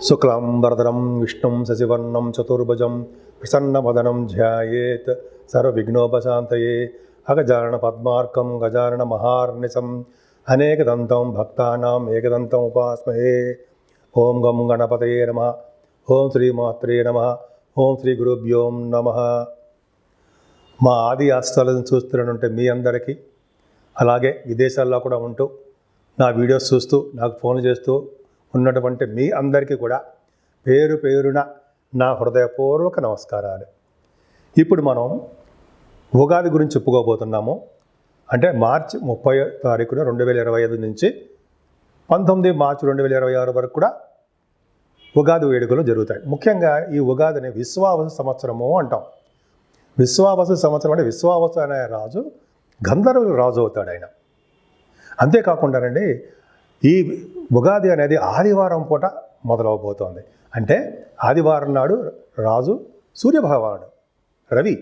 శుక్లాంబరధరం విష్ణుం శశివర్ణం చతుర్భుజం ప్రసన్నవదనం ధ్యాయేత్ సర్వవిఘ్నోపశాంతయే అగజారణ పద్మార్కం గజానన మహార్నిశం అనేకదంతం భక్తానాం ఏకదంతం ఉపాస్మహే ఓం గం గణపతయే నమ ఓం శ్రీమాత్రే నమ ఓం శ్రీ గురుభ్యోం నమ మా ఆది ఆస్థాలను చూస్తున్నటువంటి మీ అందరికీ అలాగే విదేశాల్లో కూడా ఉంటూ నా వీడియోస్ చూస్తూ నాకు ఫోన్ చేస్తూ ఉన్నటువంటి మీ అందరికీ కూడా పేరు పేరున నా హృదయపూర్వక నమస్కారాలు. ఇప్పుడు మనం ఉగాది గురించి చెప్పుకోబోతున్నాము. అంటే మార్చి ముప్పై తారీఖున రెండు వేల ఇరవై ఐదు నుంచి పంతొమ్మిది మార్చి రెండు వేల ఇరవై ఆరు వరకు కూడా ఉగాది వేడుకలు జరుగుతాయి. ముఖ్యంగా ఈ ఉగాదిని విశ్వావస సంవత్సరము అంటాం. విశ్వావస సంవత్సరం అంటే విశ్వావస అనే రాజు గంధర్వుల రాజు అవుతాడు ఆయన. అంతేకాకుండానండి ఈ ఉగాది అనేది ఆదివారం పూట మొదలవబోతోంది. అంటే ఆదివారం నాడు రాజు సూర్యభగవానుడు రవి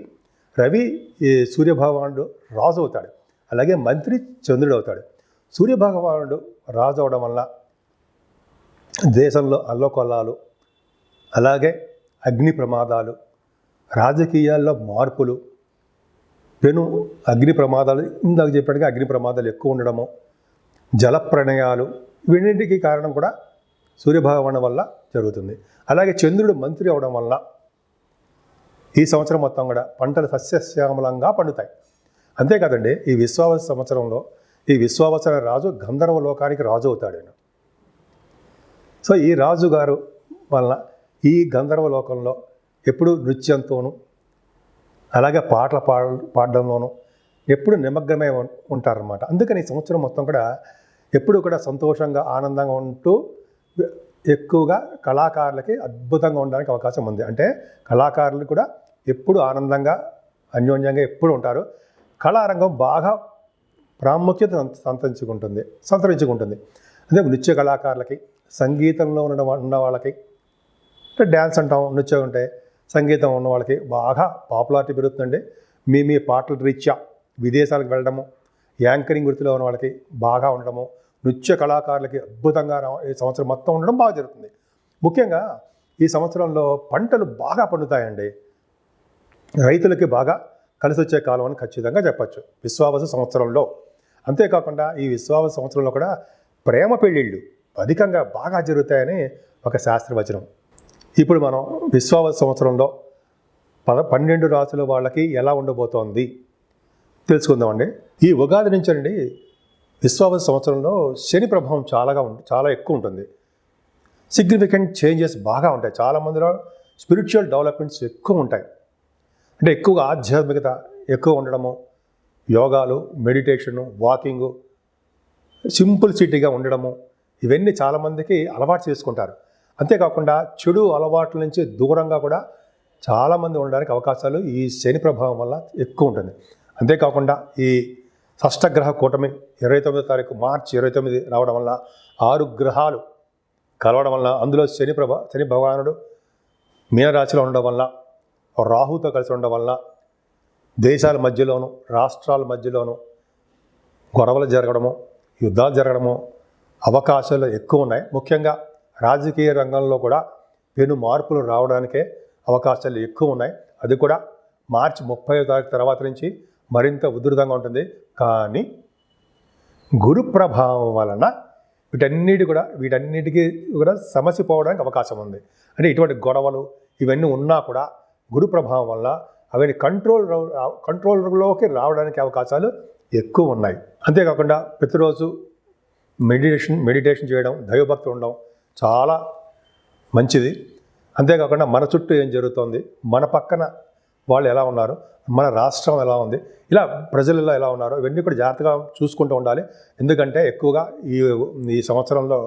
రవి ఈ సూర్యభగవానుడు రాజు అవుతాడు. అలాగే మంత్రి చంద్రుడు అవుతాడు. సూర్యభగవానుడు రాజు అవడం వల్ల దేశంలో అల్లకొల్లాలు అలాగే అగ్ని ప్రమాదాలు రాజకీయాల్లో మార్పులు పెను అగ్ని ప్రమాదాలు ఇందాక చెప్పినట్టుగా అగ్ని ప్రమాదాలు ఎక్కువ ఉండడము జల ప్రణయాలు వీటికి కారణం కూడా సూర్యభగవాను వల్ల జరుగుతుంది. అలాగే చంద్రుడు మంత్రి అవడం వల్ల ఈ సంవత్సరం మొత్తం కూడా పంటలు సస్యశ్యామలంగా పండుతాయి. అంతేకాదండి ఈ విశ్వావస సంవత్సరంలో ఈ విశ్వావసర రాజు గంధర్వ లోకానికి రాజు అవుతాడు ఆయన సో ఈ రాజు గారు వలన ఈ గంధర్వ లోకంలో ఎప్పుడు నృత్యంతోనూ అలాగే పాటలు పాడ పాడడంలోనూ ఎప్పుడు నిమగ్నమై ఉంటారన్నమాట. అందుకని ఈ సంవత్సరం మొత్తం కూడా ఎప్పుడు కూడా సంతోషంగా ఆనందంగా ఉంటూ ఎక్కువగా కళాకారులకి అద్భుతంగా ఉండడానికి అవకాశం ఉంది. అంటే కళాకారులు కూడా ఎప్పుడు ఆనందంగా అన్యోన్యంగా ఎప్పుడు ఉంటారు. కళారంగం బాగా ప్రాముఖ్యత సంతరించుకుంటుంది సంతరించుకుంటుంది. అంటే నృత్య కళాకారులకి సంగీతంలో ఉన్న ఉన్న వాళ్ళకి అంటే డ్యాన్స్ అంటాం నృత్యం ఉంటే సంగీతం ఉన్న వాళ్ళకి బాగా పాపులారిటీ పెరుగుతుందండి. మీ మీ పాటల రీత్యా విదేశాలకు వెళ్ళడము యాంకరింగ్ వృత్తిలో ఉన్న వాళ్ళకి బాగా ఉండడము నృత్య కళాకారులకి అద్భుతంగా ఈ సంవత్సరం మొత్తం ఉండడం బాగా జరుగుతుంది. ముఖ్యంగా ఈ సంవత్సరంలో పంటలు బాగా పండుతాయండి. రైతులకి బాగా కలిసి వచ్చే కాలం అని ఖచ్చితంగా చెప్పచ్చు. విశ్వావస సంవత్సరంలో. అంతేకాకుండా ఈ విశ్వావస సంవత్సరంలో కూడా ప్రేమ పెళ్ళిళ్ళు అధికంగా బాగా జరుగుతాయని ఒక శాస్త్రవచనం. ఇప్పుడు మనం విశ్వావస సంవత్సరంలో పద పన్నెండు రాసుల వాళ్ళకి ఎలా ఉండబోతోంది? తెలుసుకుందామండి. ఈ ఉగాది నుంచి అండి విశ్వావస సంవత్సరంలో శని ప్రభావం చాలాగా ఉం- చాలా ఎక్కువ ఉంటుంది. సిగ్నిఫికెంట్ చేంజెస్ బాగా ఉంటాయి. చాలా మందిలో స్పిరిచువల్ డెవలప్మెంట్స్ ఎక్కువ ఉంటాయి. అంటే ఎక్కువగా ఆధ్యాత్మికత ఎక్కువ ఉండడము యోగాలు మెడిటేషను వాకింగు సింపుల్ సిటీగా ఉండడము ఇవన్నీ చాలామందికి అలవాటు చేసుకుంటారు. అంతేకాకుండా చెడు అలవాట్ల నుంచి దూరంగా కూడా చాలామంది ఉండడానికి అవకాశాలు ఈ శని ప్రభావం వల్ల ఎక్కువ ఉంటుంది. అంతేకాకుండా ఈ షష్టగ్రహ కూటమి ఇరవై తొమ్మిదో తారీఖు మార్చి ఇరవై తొమ్మిది రావడం వల్ల ఆరు గ్రహాలు కలవడం వల్ల అందులో శని ప్రభ శని భగవానుడు మీనరాశిలో ఉండడం వల్ల రాహుతో కలిసి ఉండడం వల్ల దేశాల మధ్యలోను రాష్ట్రాల మధ్యలోను గొడవలు జరగడము యుద్ధాలు జరగడము అవకాశాలు ఎక్కువ ఉన్నాయి. ముఖ్యంగా రాజకీయ రంగంలో కూడా పెను మార్పులు రావడానికే అవకాశాలు ఎక్కువ ఉన్నాయి. అది కూడా మార్చి ముప్పై తారీఖు తర్వాత నుంచి మరింత ఉధృతంగా ఉంటుంది. కానీ గురు ప్రభావం వలన వీటన్నిటి కూడా వీటన్నిటికీ కూడా సమస్య పోవడానికి అవకాశం ఉంది. అంటే ఇటువంటి గొడవలు ఇవన్నీ ఉన్నా కూడా గురు ప్రభావం వల్ల అవన్నీ కంట్రోల్ కంట్రోల్లోకి రావడానికి అవకాశాలు ఎక్కువ ఉన్నాయి. అంతేకాకుండా ప్రతిరోజు మెడిటేషన్ మెడిటేషన్ చేయడం దైవభక్తి ఉండడం చాలా మంచిది. అంతేకాకుండా మన చుట్టూ ఏం జరుగుతోంది? మన పక్కన వాళ్ళు ఎలా ఉన్నారు మన రాష్ట్రం ఎలా ఉంది ఇలా ప్రజలు ఇలా ఎలా ఉన్నారు ఇవన్నీ కూడా జాగ్రత్తగా చూసుకుంటూ ఉండాలి. ఎందుకంటే ఎక్కువగా ఈ ఈ సంవత్సరంలో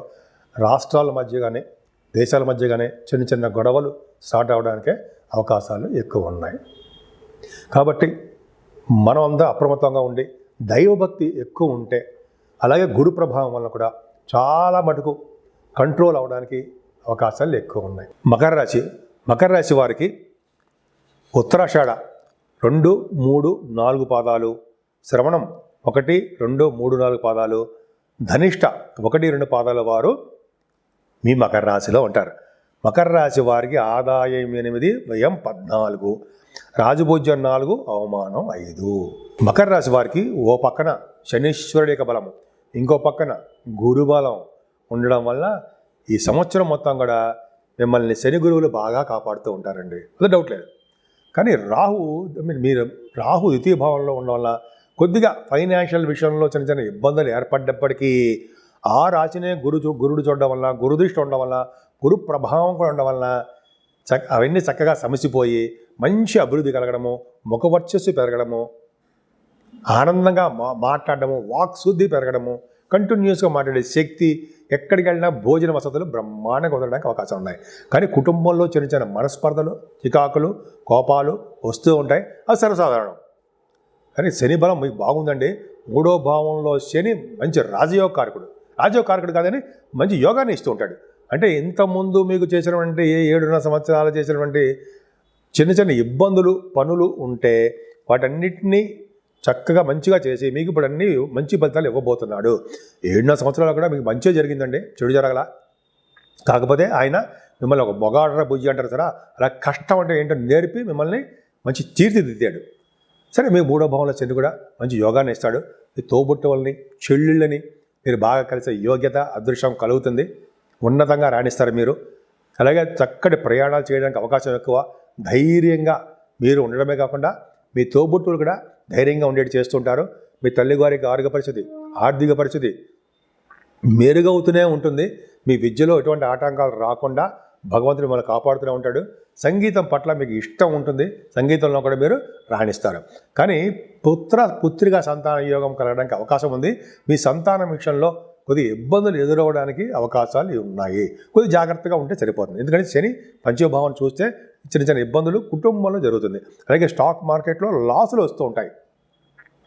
రాష్ట్రాల మధ్య కానీ దేశాల మధ్య కానీ చిన్న చిన్న గొడవలు స్టార్ట్ అవడానికే అవకాశాలు ఎక్కువ ఉన్నాయి. కాబట్టి మనం అంతా అప్రమత్తంగా ఉండి దైవభక్తి ఎక్కువ ఉంటే అలాగే గురు ప్రభావం వల్ల కూడా చాలా మటుకు కంట్రోల్ అవడానికి అవకాశాలు ఎక్కువ ఉన్నాయి. మకర రాశి మకర రాశి వారికి ఉత్తరాషాఢ. రెండు మూడు నాలుగు పాదాలు. శ్రవణం ఒకటి రెండు మూడు నాలుగు పాదాలు. ధనిష్ట ఒకటి రెండు పాదాల వారు మీ మకర రాశిలో ఉంటారు. మకర రాశి వారికి ఆదాయం ఎనిమిది వ్యయం పద్నాలుగు. రాజభోజ్యం నాలుగు అవమానం ఐదు. మకర రాశి వారికి ఓ పక్కన శనీశ్వరుడి యొక్క బలం ఇంకో పక్కన గురు బలం ఉండడం వల్ల ఈ సంవత్సరం మొత్తం కూడా మిమ్మల్ని శని గురువులు బాగా కాపాడుతూ ఉంటారండి. అది డౌట్ లేదు. కానీ రాహు I మీరు రాహు ద్వితీయ భావంలో ఉండడం వల్ల కొద్దిగా ఫైనాన్షియల్ విషయంలో చిన్న చిన్న ఇబ్బందులు ఏర్పడ్డప్పటికీ ఆ రాశినే గురు చూ- గురుడు చూడడం వల్ల గురుదృష్టి ఉండడం వల్ల గురు ప్రభావం కూడా ఉండడం వల్ల చక్క అవన్నీ చక్కగా సమసిపోయి మంచి అభివృద్ధి కలగడము ముఖ వర్చస్సు పెరగడము ఆనందంగా మా మాట్లాడడము వాక్ శుద్ధి పెరగడము కంటిన్యూస్గా మాట్లాడే శక్తి ఎక్కడికి వెళ్ళినా భోజన వసతులు బ్రహ్మాండంగా వదలడానికి అవకాశం ఉన్నాయి. కానీ కుటుంబంలో చిన్న చిన్న మనస్పర్ధలు చికాకులు కోపాలు వస్తూ ఉంటాయి. అది సర్వసాధారణం. కానీ శని బలం మీకు బాగుందండి. మూడో భావంలో శని మంచి రాజయోగ కారకుడు రాజయోగ కారకుడు కాదని మంచి యోగాన్ని ఇస్తూ ఉంటాడు. అంటే ఇంతకుముందు మీకు చేసినటువంటి ఏ ఏడున్నర సంవత్సరాలు చేసినటువంటి చిన్న చిన్న ఇబ్బందులు పనులు ఉంటే వాటన్నిటినీ చక్కగా మంచిగా చేసి మీకు ఇప్పుడు అన్ని మంచి ఫలితాలు ఇవ్వబోతున్నాడు. ఏడున్నర సంవత్సరాలు కూడా మీకు మంచిగా జరిగిందండి. చెడు జరగల. కాకపోతే ఆయన మిమ్మల్ని ఒక బొగాడర బుజ్జి అంటారు సరే అలా కష్టం అంటే ఏంటో నేర్పి మిమ్మల్ని మంచి తీర్చిదిద్దాడు. సరే మీ మూడో భావంలో చెంది కూడా మంచి యోగాన్ని ఇస్తాడు. మీ తోబుట్టువల్ని చెల్లుళ్ళని మీరు బాగా కలిసే యోగ్యత అదృష్టం కలుగుతుంది. ఉన్నతంగా రాణిస్తారు మీరు. అలాగే చక్కటి ప్రయాణాలు చేయడానికి అవకాశం ఎక్కువ. ధైర్యంగా మీరు ఉండడమే కాకుండా మీ తోబుట్టువులు కూడా ధైర్యంగా ఉండేటి చేస్తుంటారు. మీ తల్లి గారికి ఆరోగ్య పరిస్థితి ఆర్థిక పరిస్థితి మెరుగవుతూనే ఉంటుంది. మీ విద్యలో ఎటువంటి ఆటంకాలు రాకుండా భగవంతుడు మిమ్మల్ని కాపాడుతూనే ఉంటాడు. సంగీతం పట్ల మీకు ఇష్టం ఉంటుంది. సంగీతంలో కూడా మీరు రాణిస్తారు. కానీ పుత్ర పుత్రిగా సంతాన యోగం కలగడానికి అవకాశం ఉంది. మీ సంతానం విషయంలో కొద్ది ఇబ్బందులు ఎదురవడానికి అవకాశాలు ఉన్నాయి. కొద్ది జాగ్రత్తగా ఉంటే సరిపోతుంది. ఎందుకంటే శని పంచభావం చూస్తే చిన్న చిన్న ఇబ్బందులు కుటుంబంలో జరుగుతుంది. అలాగే స్టాక్ మార్కెట్లో లాసులు వస్తూ ఉంటాయి.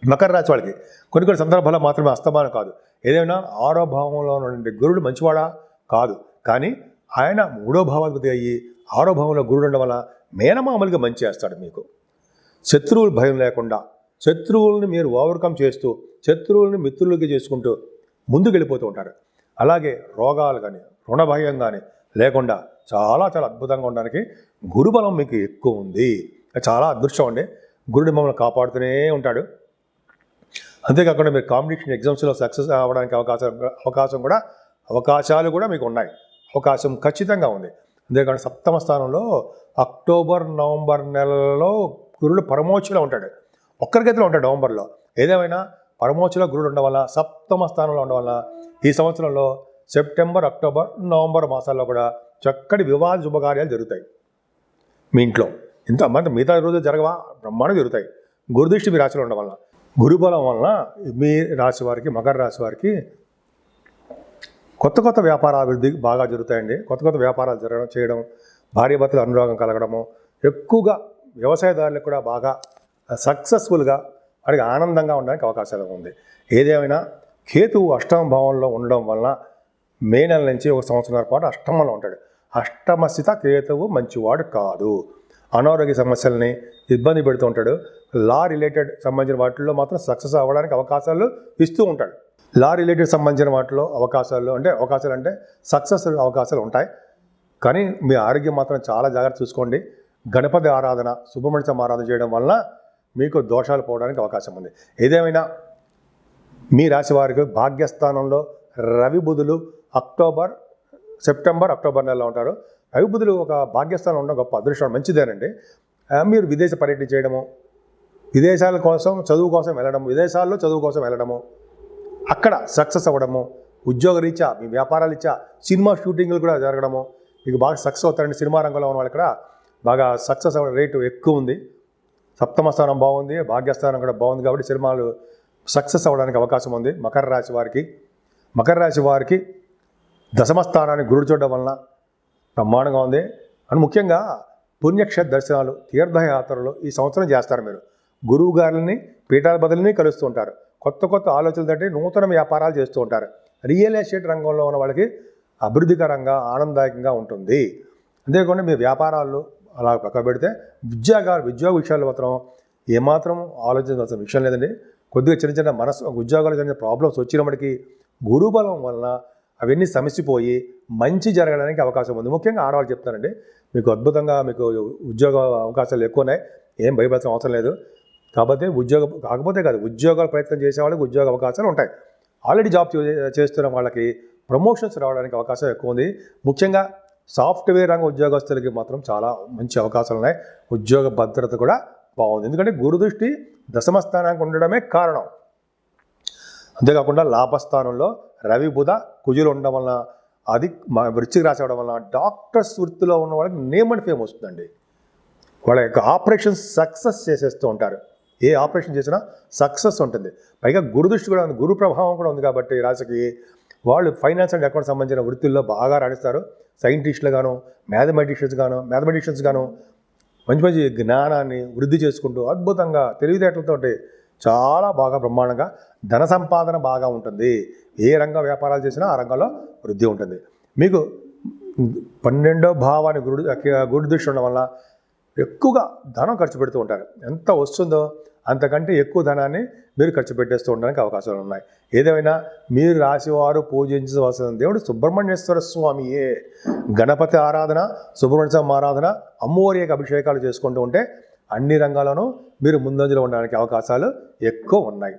మకర రాశి వాళ్ళకి కొన్ని కొన్ని సందర్భాల్లో మాత్రమే అస్తమానం కాదు. ఏదైనా ఆరో భావంలో ఉన్నటువంటి గురుడు మంచివాడా? కాదు. కానీ ఆయన మూడో భావాధిపతి అయ్యి ఆరో భావంలో గురుడు ఉండడం వల్ల మేనమామలుగా మంచి చేస్తాడు మీకు. శత్రువులు భయం లేకుండా శత్రువుల్ని మీరు ఓవర్కమ్ చేస్తూ శత్రువుల్ని మిత్రులకి చేసుకుంటూ ముందుకు వెళ్ళిపోతూ ఉంటారు. అలాగే రోగాలు కానీ రుణ భయం కానీ లేకుండా చాలా చాలా అద్భుతంగా ఉండడానికి గురుబలం మీకు ఎక్కువ ఉంది. చాలా అదృష్టం అండి. గురుడు మమ్మల్ని కాపాడుతూనే ఉంటాడు. అంతేకాకుండా మీరు కాంపిటీషన్ ఎగ్జామ్స్లో సక్సెస్ అవ్వడానికి అవకాశం అవకాశం కూడా అవకాశాలు కూడా మీకు ఉన్నాయి. అవకాశం ఖచ్చితంగా ఉంది. అంతేకాకుండా సప్తమ స్థానంలో అక్టోబర్ నవంబర్ నెలలో గురుడు పరమోక్షలో ఉంటాడు. ఒక్కరి ఉంటాడు నవంబర్లో. ఏదేమైనా పరమోక్షలో గురుడు ఉండడం వల్ల సప్తమ స్థానంలో ఉండడం వల్ల ఈ సంవత్సరంలో సెప్టెంబర్ అక్టోబర్ నవంబర్ మాసాల్లో కూడా చక్కటి వివాహ శుభకార్యాలు జరుగుతాయి. మీ ఇంట్లో. ఇంత మంది మిగతా రోజు జరగవా? బ్రహ్మాండం జరుగుతాయి. గురుదృష్టి మీ రాశిలో ఉండడం వల్ల. గురుబలం వలన మీ రాశి వారికి మకర రాశి వారికి కొత్త కొత్త వ్యాపార అభివృద్ధి బాగా జరుగుతాయండి. కొత్త కొత్త వ్యాపారాలు జరగడం చేయడం భార్యభర్తలు అనురాగం కలగడము ఎక్కువగా వ్యవసాయదారులకు కూడా బాగా సక్సెస్ఫుల్గా వారికి ఆనందంగా ఉండడానికి అవకాశాలు ఉంది. ఏదేమైనా కేతువు అష్టమ భావంలో ఉండడం వలన మే నెల నుంచి ఒక సంవత్సరాల పాటు అష్టమంలో ఉంటాడు. అష్టమస్థిత కేతువు మంచివాడు కాదు. అనారోగ్య సమస్యల్ని ఇబ్బంది పెడుతూ ఉంటాడు. లా రిలేటెడ్ సంబంధించిన వాటిల్లో మాత్రం సక్సెస్ అవ్వడానికి అవకాశాలు ఇస్తూ ఉంటాడు. లా రిలేటెడ్ సంబంధించిన వాటిలో అవకాశాలు అంటే అవకాశాలు అంటే సక్సెస్ అవకాశాలు ఉంటాయి. కానీ మీ ఆరోగ్యం మాత్రం చాలా జాగ్రత్త చూసుకోండి. గణపతి ఆరాధన సుబ్రహ్మణ్య ఆరాధన చేయడం వలన మీకు దోషాలు పోవడానికి అవకాశం ఉంది. ఏదేమైనా మీ రాశి వారికి భాగ్యస్థానంలో రవి బుధులు అక్టోబర్ సెప్టెంబర్ అక్టోబర్ నెలలో ఉంటారు. రవి ఒక భాగ్యస్థానం ఉండడం గొప్ప అదృష్టం. మంచిదేనండి మీరు విదేశ పర్యటన చేయడము విదేశాల కోసం చదువు కోసం వెళ్ళడము విదేశాల్లో చదువు కోసం వెళ్ళడము అక్కడ సక్సెస్ అవ్వడము ఉద్యోగ రీత్యా మీ వ్యాపారాల రీత్యా సినిమా షూటింగ్లు కూడా జరగడము మీకు బాగా సక్సెస్ అవుతారండి సినిమా రంగంలో ఉన్న వాళ్ళు ఇక్కడ బాగా సక్సెస్ అవ్వడం రేటు ఎక్కువ ఉంది. సప్తమ స్థానం బాగుంది భాగ్యస్థానం కూడా బాగుంది కాబట్టి సినిమాలు సక్సెస్ అవ్వడానికి అవకాశం ఉంది. మకర రాశి వారికి మకర రాశి వారికి దశమ స్థానాన్ని గురుడు చూడడం వలన బ్రహ్మాండంగా ఉంది. అని ముఖ్యంగా పుణ్యక్షేత్ర దర్శనాలు తీర్థయాత్రలు ఈ సంవత్సరం చేస్తారు మీరు. గురువు గారిని పీఠాధిపతులని కలుస్తూ ఉంటారు. కొత్త కొత్త ఆలోచనలతో నూతన వ్యాపారాలు చేస్తూ ఉంటారు. రియల్ ఎస్టేట్ రంగంలో ఉన్న వాళ్ళకి అభివృద్ధికరంగా ఆనందదాయకంగా ఉంటుంది. అంతేకాకుండా మీ వ్యాపారాలు అలా పక్క పెడితే ఉద్యోగాలు ఉద్యోగ విషయాలు మాత్రం ఏమాత్రం ఆలోచించాల్సిన విషయం లేదండి. కొద్దిగా చిన్న చిన్న మనసు ఉద్యోగాలు చిన్న ప్రాబ్లమ్స్ వచ్చినప్పటికీ గురుబలం వలన అవన్నీ సమసిపోయి మంచి జరగడానికి అవకాశం ఉంది. ముఖ్యంగా ఆడవాళ్ళు చెప్తారండి మీకు అద్భుతంగా మీకు ఉద్యోగ అవకాశాలు ఎక్కువ ఉన్నాయి ఏం భయపడాల్సిన అవసరం లేదు. కాకపోతే ఉద్యోగ కాకపోతే కాదు ఉద్యోగాలు ప్రయత్నం చేసే వాళ్ళకి ఉద్యోగ అవకాశాలు ఉంటాయి. ఆల్రెడీ జాబ్ చేస్తున్న వాళ్ళకి ప్రమోషన్స్ రావడానికి అవకాశం ఎక్కువ ఉంది. ముఖ్యంగా సాఫ్ట్వేర్ రంగ ఉద్యోగస్తులకి మాత్రం చాలా మంచి అవకాశాలు ఉన్నాయి. ఉద్యోగ భద్రత కూడా బాగుంది. ఎందుకంటే గురుదృష్టి దశమ స్థానానికి ఉండడమే కారణం. అంతేకాకుండా లాభస్థానంలో రవి బుధ కుజులు ఉండడం వలన అది మా వృశ్చిక రాశి అవడం వలన డాక్టర్స్ వృత్తిలో ఉన్న వాళ్ళకి నేమ్ అండ్ ఫేమ్ వస్తుందండి. వాళ్ళ యొక్క ఆపరేషన్ సక్సెస్ చేసేస్తూ ఉంటారు. ఏ ఆపరేషన్ చేసినా సక్సెస్ ఉంటుంది. పైగా గురుదృష్టి కూడా ఉంది. గురు ప్రభావం కూడా ఉంది కాబట్టి రాశికి వాళ్ళు ఫైనాన్స్ అండ్ అకౌంట్ సంబంధించిన వృత్తుల్లో బాగా రాణిస్తారు. సైంటిస్టులు గాను మ్యాథమెటిషియన్స్ గాను మ్యాథమెటిషియన్స్ గాను మంచి మంచి జ్ఞానాన్ని వృద్ధి చేసుకుంటూ అద్భుతంగా తెలివితేటలతోటి చాలా బాగా బ్రహ్మాండంగా ధన సంపాదన బాగా ఉంటుంది. ఏ రంగ వ్యాపారాలు చేసినా ఆ రంగంలో వృద్ధి ఉంటుంది. మీకు పన్నెండో భావాన్ని గురుడు గురుడు దృష్టి ఉండడం వల్ల ఎక్కువగా ధనం ఖర్చు పెడుతూ ఉంటారు. ఎంత వస్తుందో అంతకంటే ఎక్కువ ధనాన్ని మీరు ఖర్చు పెట్టేస్తూ ఉండడానికి అవకాశాలు ఉన్నాయి. ఏదేమైనా మీరు రాశివారు పూజించవలసిన దేవుడు సుబ్రహ్మణ్యేశ్వర స్వామియే. గణపతి ఆరాధన సుబ్రహ్మణ్య స్వామి ఆరాధన అమ్మవారి యొక్క అభిషేకాలు చేసుకుంటూ ఉంటే అన్ని రంగాల్లోనూ మీరు ముందంజలో ఉండడానికి అవకాశాలు ఎక్కువ ఉన్నాయి.